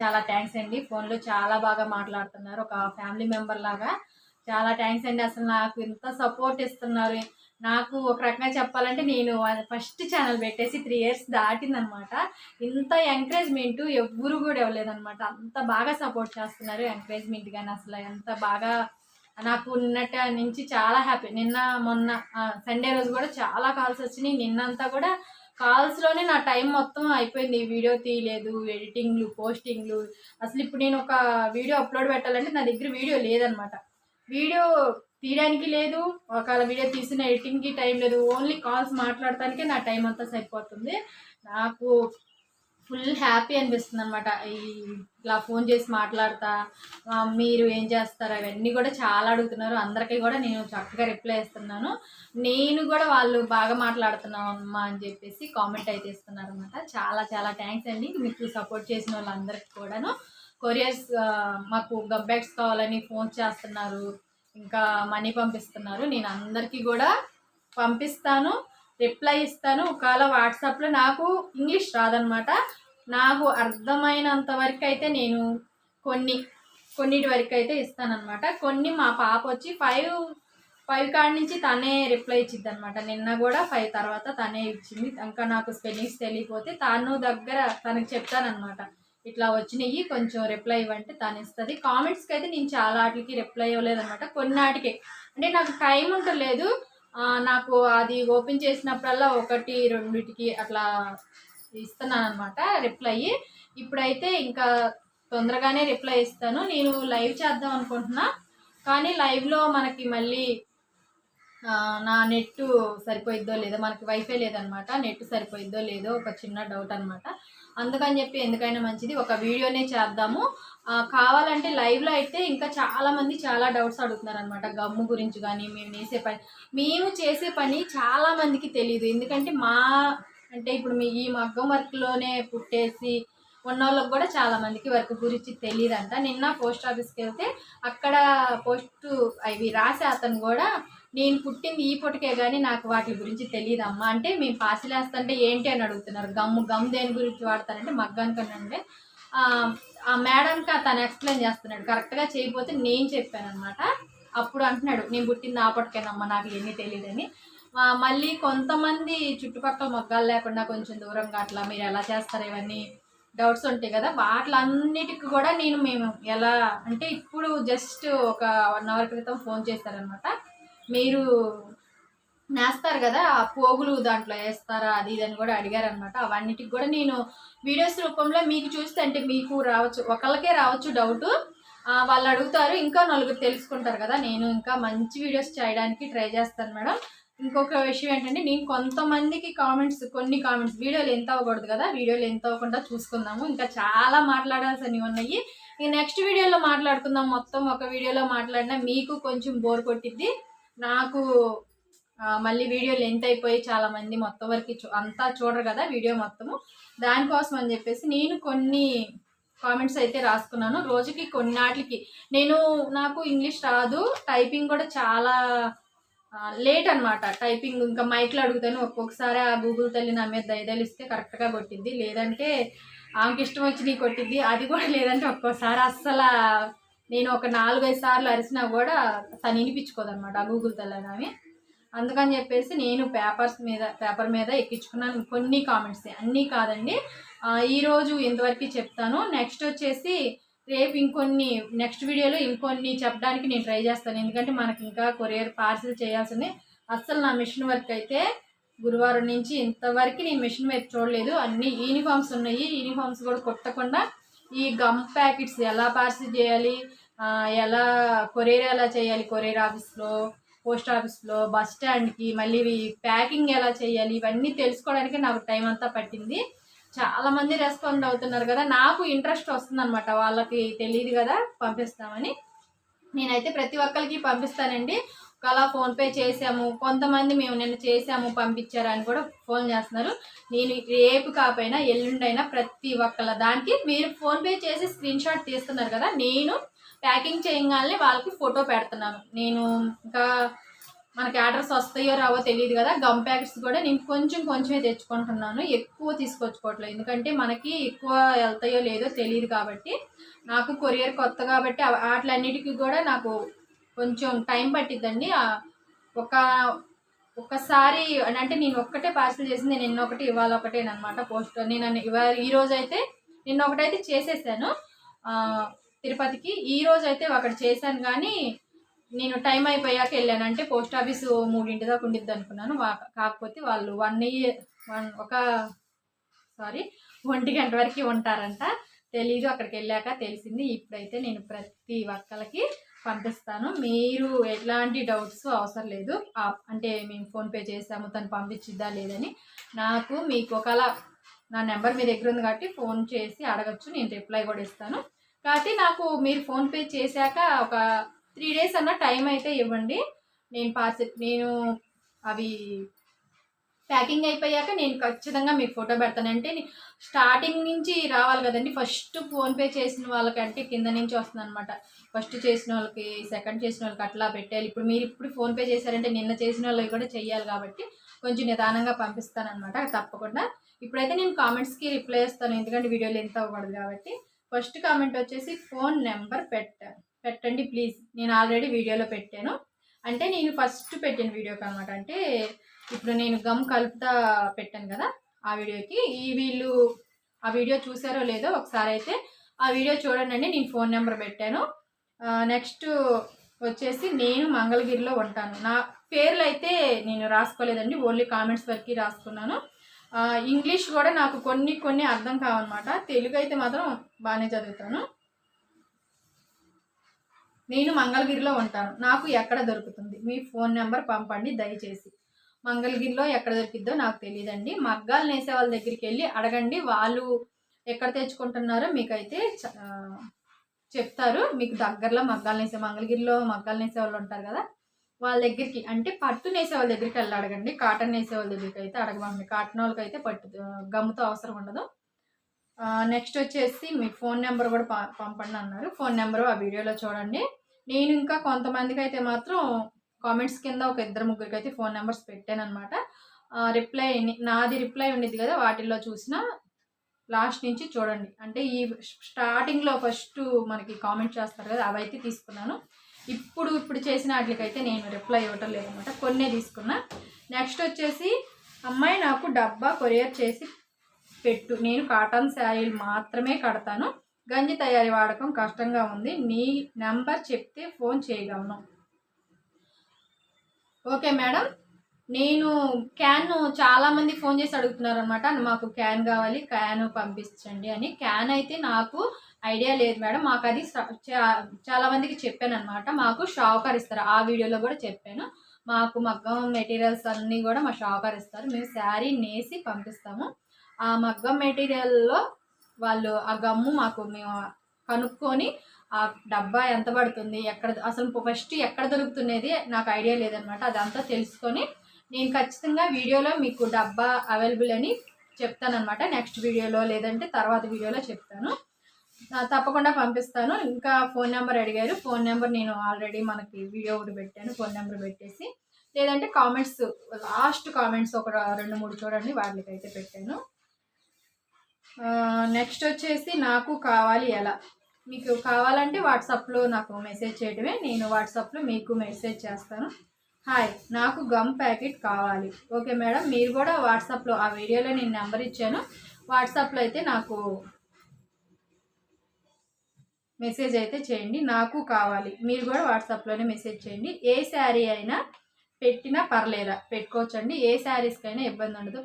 చాలా థ్యాంక్స్ అండి. ఫోన్లో చాలా బాగా మాట్లాడుతున్నారు. ఒక ఫ్యామిలీ మెంబర్ లాగా. చాలా థ్యాంక్స్ అండి. అసలు నాకు ఇంత సపోర్ట్ ఇస్తున్నారు. నాకు ఒక రకంగా చెప్పాలంటే నేను ఫస్ట్ ఛానల్ పెట్టేసి త్రీ ఇయర్స్ దాటిందనమాట. ఇంత ఎంకరేజ్మెంట్ ఎవ్వరు కూడా ఇవ్వలేదనమాట. అంత బాగా సపోర్ట్ చేస్తున్నారు ఎంకరేజ్మెంట్ కానీ అసలు ఎంత బాగా నాకు నిన్నటి నుంచి చాలా హ్యాపీ నిన్న మొన్న సండే రోజు కూడా చాలా కాల్స్ వచ్చినాయి. నిన్నంతా కూడా కాల్స్లోనే నా టైం మొత్తం అయిపోయింది. వీడియో తీయలేదు ఎడిటింగ్లు పోస్టింగ్లు. అసలు ఇప్పుడు నేను ఒక వీడియో అప్లోడ్ పెట్టాలంటే నా దగ్గర వీడియో లేదనమాట. వీడియో తీయడానికి లేదు. ఒకవేళ వీడియో తీసిన ఎడిటింగ్కి టైం లేదు. ఓన్లీ కాల్స్ మాట్లాడటానికే నా టైం అంతా సరిపోతుంది. నాకు ఫుల్ హ్యాపీ అనిపిస్తుంది అనమాట ఈ ఇలా ఫోన్ చేసి మాట్లాడతా మీరు ఏం చేస్తారు? అవన్నీ కూడా చాలా అడుగుతున్నారు. అందరికీ కూడా నేను చక్కగా రిప్లై ఇస్తున్నాను. నేను కూడా వాళ్ళు బాగా మాట్లాడుతున్నాం అమ్మా అని చెప్పేసి కామెంట్ అయితే ఇస్తున్నారు అనమాట చాలా చాలా థ్యాంక్స్ అండి. మీకు సపోర్ట్ చేసిన వాళ్ళందరికీ కూడాను. కొరియర్స్ మాకు గమ్ బ్యాగ్స్ కావాలని ఫోన్ చేస్తున్నారు. ఇంకా మనీ పంపిస్తున్నారు. నేను అందరికీ కూడా పంపిస్తాను. రిప్లై ఇస్తాను. ఒకవేళ వాట్సాప్లో నాకు ఇంగ్లీష్ రాదనమాట. నాకు అర్థమైనంత వరకు అయితే నేను కొన్ని కొన్నిటి వరకు అయితే ఇస్తానమాట కొన్ని మా పాప వచ్చి ఫైవ్ ఫైవ్ కాడ నుంచి తనే రిప్లై ఇచ్చింది అనమాట నిన్న కూడా ఫైవ్ తర్వాత తనే ఇచ్చింది. ఇంకా నాకు స్పెల్లింగ్స్ తెలియకపోతే తను దగ్గర తనకు చెప్తానమాట ఇట్లా వచ్చినాయి కొంచెం రిప్లై ఇవ్వంటే తను ఇస్తుంది. కామెంట్స్కి అయితే నేను చాలా వాటికి రిప్లై ఇవ్వలేదన్నమాట కొన్నాటికి. అంటే నాకు టైం ఉండలేదు నాకు అది ఓపెన్ చేసినప్పుడల్లా ఒకటి రెండిటికి అట్లా ఇస్తున్నాను అనమాట రిప్లై ఇప్పుడైతే ఇంకా తొందరగానే రిప్లై ఇస్తాను. నేను లైవ్ చేద్దాం అనుకుంటున్నా. కానీ లైవ్లో మనకి మళ్ళీ నా నెట్ సరిపోయిద్దో లేదో మనకి వైఫై లేదనమాట నెట్ సరిపోయిద్దో లేదో ఒక చిన్న డౌట్ అనమాట అందుకని చెప్పి ఎందుకైనా మంచిది. ఒక వీడియోనే చేద్దాము. కావాలంటే లైవ్లో అయితే ఇంకా చాలామంది చాలా డౌట్స్ అడుగుతున్నారు అనమాట గమ్ము గురించి కానీ మేము చేసే పని మేము చేసే పని చాలా మందికి తెలియదు ఎందుకంటే మా అంటే ఇప్పుడు మీ ఈ మగ్గం వర్క్లోనే పుట్టేసి వాళ్ళకి కూడా చాలా మందికి వర్క్ గురించి తెలియదంట. నిన్న పోస్ట్ ఆఫీస్కి వెళ్తే అక్కడ పోస్ట్ అవి రాసే అతను కూడా నేను పుట్టింది ఈ పుట్టకే కానీ నాకు వాటి గురించి తెలియదమ్మా. అంటే మేము పాసిలేస్తుంటే ఏంటి అని అడుగుతున్నారు. గమ్ము గమ్ దేని గురించి వాడతారంటే మగ్గానికనంటే ఆ, మేడంకి తను ఎక్స్ప్లెయిన్ చేస్తున్నాడు. కరెక్ట్గా చేయకపోతే నేను చెప్పాను అనమాట అప్పుడు అంటున్నాడు నేను పుట్టింది ఆ పుట్టకేనమ్మా నాకు ఎన్ని తెలియదని. మళ్ళీ కొంతమంది చుట్టుపక్కల మొగ్గాలు లేకుండా కొంచెం దూరంగా అట్లా మీరు ఎలా చేస్తారు ఇవన్నీ? డౌట్స్ ఉంటాయి కదా వాటిలన్నిటికి కూడా నేను మేము ఎలా అంటే ఇప్పుడు జస్ట్ ఒక వన్ అవర్ క్రితం ఫోన్ చేశారనమాట. మీరు నేస్తారు కదా ఆ పోగులు దాంట్లో వేస్తారా అది ఇది అని కూడా అడిగారనమాట. అవన్నిటికి కూడా నేను వీడియోస్ రూపంలో మీకు చూస్తే అంటే మీకు రావచ్చు ఒకళ్ళకే రావచ్చు డౌట్ వాళ్ళు అడుగుతారు ఇంకా నలుగురు తెలుసుకుంటారు కదా నేను ఇంకా మంచి వీడియోస్ చేయడానికి ట్రై చేస్తాను మేడం. ఇంకొక విషయం ఏంటంటే నేను కొంతమందికి కామెంట్స్ కొన్ని కామెంట్స్ వీడియోలు ఎంత అవ్వకూడదు కదా వీడియోలు ఎంత అవ్వకుండా చూసుకుందాము. ఇంకా చాలా మాట్లాడాల్సినవి ఉన్నాయి. ఇక నెక్స్ట్ వీడియోలో మాట్లాడుకుందాం. మొత్తం ఒక వీడియోలో మాట్లాడినా మీకు కొంచెం బోర్ కొట్టిద్ది. నాకు మళ్ళీ వీడియో లెంత్ అయిపోయి చాలామంది మొత్తం వరకు అంతా చూడరు కదా వీడియో మొత్తము. దానికోసం అని చెప్పేసి నేను కొన్ని కామెంట్స్ అయితే రాసుకున్నాను. రోజుకి కొన్నాటికి. నేను నాకు ఇంగ్లీష్ రాదు. టైపింగ్ కూడా చాలా లేట్ అనమాట టైపింగ్ ఇంకా మైక్లో అడుగుతాను ఒక్కొక్కసారి ఆ గూగుల్ తల్లి నా మీద దయదలిస్తే కరెక్ట్గా కొట్టింది లేదంటే ఆమెకి ఇష్టం వచ్చి నీ కొట్టింది అది కూడా లేదంటే ఒక్కోసారి అస్సలు నేను ఒక నాలుగైదు సార్లు అరిసినా కూడా తను వినిపించుకోదనమాట ఆ గూగుల్ తల్లి అని అందుకని చెప్పేసి నేను పేపర్స్ మీద పేపర్ మీద ఎక్కించుకున్నాను. కొన్ని కామెంట్స్ అన్నీ కాదండి. ఈరోజు ఇంతవరకు చెప్తాను. నెక్స్ట్ వచ్చేసి రేపు ఇంకొన్ని నెక్స్ట్ వీడియోలో ఇంకొన్ని చెప్పడానికి నేను ట్రై చేస్తాను. ఎందుకంటే మనకి ఇంకా కొరియర్ పార్సిల్ చేయాల్సింది. అస్సలు నా మిషన్ వర్క్ అయితే గురువారం నుంచి ఇంతవరకు నేను మిషన్ వైపు చూడలేదు. అన్ని యూనిఫామ్స్ ఉన్నాయి. యూనిఫామ్స్ కూడా కుట్టకుండా ఈ గమ్ ప్యాకెట్స్ ఎలా పార్సిల్ చేయాలి ఎలా కొరియర్ ఎలా చేయాలి కొరియర్ ఆఫీస్లో పోస్ట్ ఆఫీస్లో బస్ స్టాండ్కి మళ్ళీ ప్యాకింగ్ ఎలా చేయాలి ఇవన్నీ తెలుసుకోవడానికి నాకు టైం అంతా పట్టింది. చాలా మంది రెస్పాండ్ అవుతున్నారు కదా. నాకు ఇంట్రెస్ట్ వస్తుందన్నమాట. వాళ్ళకి తెలియదు కదా పంపిస్తామని. నేనైతే ప్రతి ఒక్కరికి పంపిస్తానండి. ఒకలా ఫోన్పే చేసాము కొంతమంది మేము నిన్న చేసాము పంపించారు అని కూడా ఫోన్ చేస్తున్నారు. నేను రేపు కాపోయినా ఎల్లుండైనా ప్రతి ఒక్కళ్ళ దానికి మీరు ఫోన్పే చేసి స్క్రీన్ షాట్ తీస్తున్నారు కదా. నేను ప్యాకింగ్ చేయగానే వాళ్ళకి ఫోటో పెడుతున్నాను. నేను ఇంకా మనకి ఆర్డర్స్ వస్తాయో రావో తెలియదు కదా. గమ్ ప్యాకెట్స్ కూడా నేను కొంచెం కొంచెమే తెచ్చుకుంటున్నాను. ఎక్కువ తీసుకొచ్చుకోవట్లేదు. ఎందుకంటే మనకి ఎక్కువ వెళ్తాయో లేదో తెలియదు కాబట్టి. నాకు కొరియర్ కొత్త కాబట్టి వాటిలన్నిటికీ కూడా నాకు కొంచెం టైం పట్టిద్దండి. ఒక ఒక్కసారి అంటే నేను ఒక్కటే పార్సల్ చేసింది. నేను నిన్న ఒకటి ఇవాళ ఒకటేనమాట పోస్ట్ నేను ఇవాళ ఈ రోజు అయితే నిన్న ఒకటైతే చేసేసాను. తిరుపతికి. ఈ రోజు అయితే ఒకటి చేశాను కానీ నేను టైం అయిపోయాక వెళ్ళానంటే పోస్ట్ ఆఫీస్ మూడింటి దాకా ఉండిద్ది అనుకున్నాను. కాకపోతే వాళ్ళు వన్ ఇయర్ వన్ ఒక సారీ ఒంటి గంట వరకు ఉంటారంట. తెలీదు అక్కడికి వెళ్ళాక తెలిసింది. ఇప్పుడైతే నేను ప్రతి ఒక్కరికి పంపిస్తాను. మీరు ఎలాంటి డౌట్స్ అవసరం లేదు. అంటే మేము ఫోన్పే చేసాము తను పంపించిద్దా లేదని. నాకు మీకు ఒకలా నా నెంబర్ మీ దగ్గర ఉంది కాబట్టి ఫోన్ చేసి అడగచ్చు. నేను రిప్లై కూడా ఇస్తాను. కాబట్టి నాకు మీరు ఫోన్పే చేశాక ఒక త్రీ డేస్ అన్న టైం అయితే ఇవ్వండి. నేను పార్సల్ నేను అవి ప్యాకింగ్ అయిపోయాక నేను ఖచ్చితంగా మీకు ఫోటో పెడతాను. అంటే స్టార్టింగ్ నుంచి రావాలి కదండి. ఫస్ట్ ఫోన్పే చేసిన వాళ్ళకంటే కింద నుంచి వస్తుంది అనమాట ఫస్ట్ చేసిన వాళ్ళకి సెకండ్ చేసిన వాళ్ళకి అట్లా పెట్టాలి ఇప్పుడు మీరు ఇప్పుడు ఫోన్పే చేశారంటే నిన్న చేసిన వాళ్ళకి కూడా చెయ్యాలి కాబట్టి కొంచెం నిదానంగా పంపిస్తానమాట తప్పకుండా. ఇప్పుడైతే నేను కామెంట్స్కి రిప్లై ఇస్తాను. ఎందుకంటే వీడియోలు ఎంత అవ్వకూడదు కాబట్టి. ఫస్ట్ కామెంట్ వచ్చేసి ఫోన్ నెంబర్ పెట్టాను పెట్టండి ప్లీజ్. నేను ఆల్రెడీ వీడియోలో పెట్టాను. అంటే నేను ఫస్ట్ పెట్టిన వీడియోకి అనమాట అంటే ఇప్పుడు నేను గమ్ కలుపుతా పెట్టాను కదా ఆ వీడియోకి. ఈ వీళ్ళు ఆ వీడియో చూసారో లేదో ఒకసారి అయితే ఆ వీడియో చూడండి నేను ఫోన్ నెంబర్ పెట్టాను. నెక్స్ట్ వచ్చేసి నేను మంగళగిరిలో ఉంటాను. నా పేర్లు అయితే నేను రాసుకోలేదండి. ఓన్లీ కామెంట్స్ వరకు రాసుకున్నాను. ఇంగ్లీష్ కూడా నాకు కొన్ని కొన్ని అర్థం కావన్నమాట. తెలుగు అయితే మాత్రం బాగానే చదువుతాను. నేను మంగళగిరిలో ఉంటాను. నాకు ఎక్కడ దొరుకుతుంది? మీ ఫోన్ నెంబర్ పంపండి దయచేసి. మంగళగిరిలో ఎక్కడ దొరికిద్దో నాకు తెలియదండి మగ్గాలు నేసే వాళ్ళ దగ్గరికి వెళ్ళి అడగండి. వాళ్ళు ఎక్కడ తెచ్చుకుంటున్నారో మీకైతే చ- చెప్తారు. మీకు దగ్గరలో మగ్గాలు నేసే మంగళగిరిలో మగ్గాలు నేసే వాళ్ళు ఉంటారు కదా వాళ్ళ దగ్గరికి అంటే పట్టు నేసే వాళ్ళ దగ్గరికి వెళ్ళి అడగండి. కాటన్ నేసే వాళ్ళ దగ్గరికి అయితే అడగమండి. కాటన్ వాళ్ళకి అయితే పట్టు గమ్ముతో అవసరం ఉండదు. నెక్స్ట్ వచ్చేసి మీ ఫోన్ నెంబర్ కూడా పంపండి అన్నారు. ఫోన్ నెంబరు ఆ వీడియోలో చూడండి. నేను ఇంకా కొంతమందికి అయితే మాత్రం కామెంట్స్ కింద ఒక ఇద్దరు ముగ్గురికి అయితే ఫోన్ నెంబర్స్ పెట్టాను అనమాట రిప్లై నాది రిప్లై ఉండేది కదా వాటిల్లో చూసిన. లాస్ట్ నుంచి చూడండి. అంటే ఈ స్టార్టింగ్లో ఫస్ట్ మనకి కామెంట్ చేస్తారు కదా అవైతే తీసుకున్నాను. ఇప్పుడు ఇప్పుడు చేసిన వాటికైతే నేను రిప్లై ఇవ్వటం లేదనమాట కొన్నే తీసుకున్నా. నెక్స్ట్ వచ్చేసి అమ్మాయి నాకు డబ్బా కొరియర్ చేసి పెట్టు. నేను కాటన్ శారీలు మాత్రమే కడతాను. గంజి తయారీ వాడకం కష్టంగా ఉంది. నీ నెంబర్ చెప్తే ఫోన్ చేయగలను. Okay madam. నేను క్యాన్ చాలామంది ఫోన్ చేసి అడుగుతున్నారు అనమాట మాకు క్యాన్ కావాలి క్యాన్ పంపించండి అని. క్యాన్ అయితే నాకు ఐడియా లేదు మేడం. మాకు అది చాలామందికి చెప్పాను అనమాట మాకు షావుకార్ ఇస్తారు. ఆ వీడియోలో కూడా చెప్పాను. మాకు మగ్గం మెటీరియల్స్ అన్నీ కూడా మా షావుకార్ ఇస్తారు. మేము శారీ నేసి పంపిస్తాము. ఆ మగ్గం మెటీరియల్లో వాళ్ళు ఆ గమ్ము మాకు మేము కనుక్కొని ఆ డబ్బా ఎంత పడుతుంది ఎక్కడ అసలు ఫస్ట్ ఎక్కడ దొరుకుతున్నది నాకు ఐడియా లేదనమాట అదంతా తెలుసుకొని నేను ఖచ్చితంగా వీడియోలో మీకు డబ్బా అవైలబుల్ అని చెప్తానమాట నెక్స్ట్ వీడియోలో లేదంటే తర్వాత వీడియోలో చెప్తాను. తప్పకుండా పంపిస్తాను. ఇంకా ఫోన్ నెంబర్ అడిగారు. ఫోన్ నెంబర్ నేను ఆల్రెడీ మనకి వీడియో ఒకటి పెట్టాను. ఫోన్ నెంబర్ పెట్టేసి లేదంటే కామెంట్స్ లాస్ట్ కామెంట్స్ ఒక రెండు మూడు చూడండి వాళ్ళకైతే పెట్టాను. నెక్స్ట్ వచ్చేసి నాకు కావాలి ఎలా? మీకు కావాలంటే వాట్సాప్లో నాకు మెసేజ్ చేయడమే నేను వాట్సాప్లో మీకు మెసేజ్ చేస్తాను. హాయ్ నాకు గమ్ ప్యాకెట్ కావాలి. ఓకే మేడం మీరు కూడా వాట్సాప్లో ఆ వీడియోలో నేను నెంబర్ ఇచ్చాను. వాట్సాప్లో అయితే నాకు మెసేజ్ అయితే చేయండి నాకు కావాలి. మీరు కూడా వాట్సాప్లోనే మెసేజ్ చేయండి. ఏ శారీ అయినా పెట్టినా పర్లేదా? పెట్టుకోవచ్చండి. ఏ శారీస్కైనా ఇబ్బంది ఉండదు